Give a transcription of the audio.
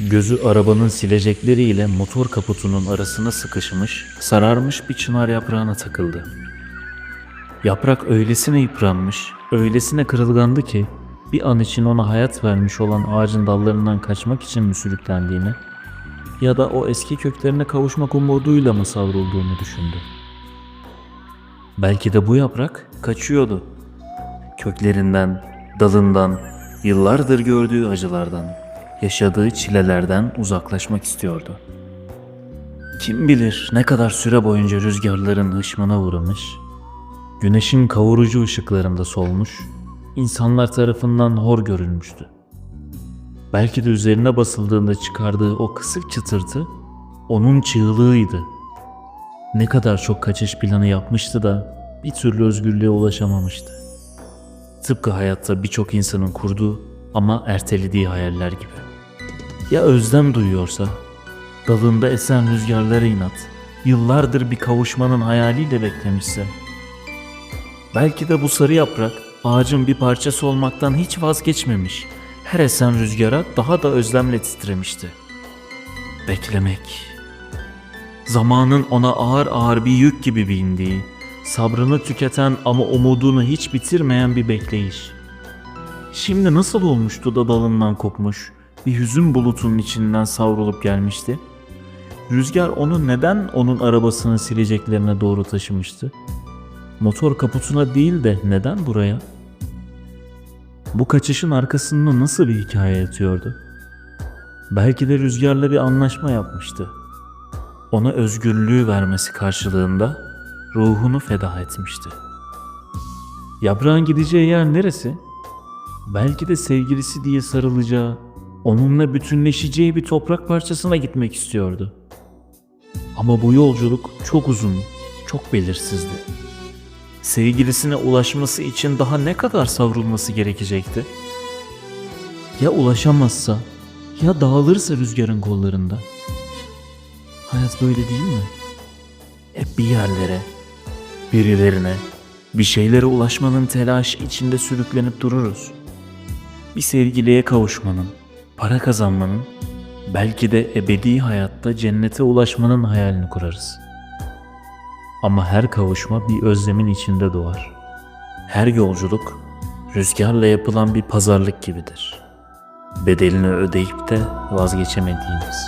Gözü arabanın silecekleriyle motor kaputunun arasına sıkışmış, sararmış bir çınar yaprağına takıldı. Yaprak öylesine yıpranmış, öylesine kırılgandı ki bir an için ona hayat vermiş olan ağacın dallarından kaçmak için mi sürüklendiğini ya da o eski köklerine kavuşmak umuduyla mı savrulduğunu düşündü. Belki de bu yaprak kaçıyordu. Köklerinden, dalından, yıllardır gördüğü acılardan, yaşadığı çilelerden uzaklaşmak istiyordu. Kim bilir ne kadar süre boyunca rüzgarların hışmına uğramış, güneşin kavurucu ışıklarında solmuş, insanlar tarafından hor görülmüştü. Belki de üzerine basıldığında çıkardığı o kısık çıtırtı onun çığlığıydı. Ne kadar çok kaçış planı yapmıştı da bir türlü özgürlüğe ulaşamamıştı. Tıpkı hayatta birçok insanın kurduğu ama ertelediği hayaller gibi. Ya özlem duyuyorsa, dalında esen rüzgarlara inat, yıllardır bir kavuşmanın hayaliyle beklemişse, belki de bu sarı yaprak ağacın bir parçası olmaktan hiç vazgeçmemiş, her esen rüzgara daha da özlemle titremişti. Beklemek. Zamanın ona ağır ağır bir yük gibi bindiği, sabrını tüketen ama umudunu hiç bitirmeyen bir bekleyiş. Şimdi nasıl olmuştu da dalından kopmuş, bir hüzün bulutunun içinden savrulup gelmişti? Rüzgar onu neden onun arabasını sileceklerine doğru taşımıştı? Motor kaputuna değil de neden buraya? Bu kaçışın arkasında nasıl bir hikaye yatıyordu? Belki de rüzgarla bir anlaşma yapmıştı. Ona özgürlüğü vermesi karşılığında ruhunu feda etmişti. Yaprağın gideceği yer neresi? Belki de sevgilisi diye sarılacağı, onunla bütünleşeceği bir toprak parçasına gitmek istiyordu. Ama bu yolculuk çok uzun, çok belirsizdi. Sevgilisine ulaşması için daha ne kadar savrulması gerekecekti? Ya ulaşamazsa, ya dağılırsa rüzgarın kollarında? Hayat böyle değil mi? Hep bir yerlere, birilerine, bir şeylere ulaşmanın telaşı içinde sürüklenip dururuz. Bir sevgiliye kavuşmanın, para kazanmanın, belki de ebedi hayatta cennete ulaşmanın hayalini kurarız. Ama her kavuşma bir özlemin içinde doğar. Her yolculuk rüzgarla yapılan bir pazarlık gibidir. Bedelini ödeyip de vazgeçemediğimiz.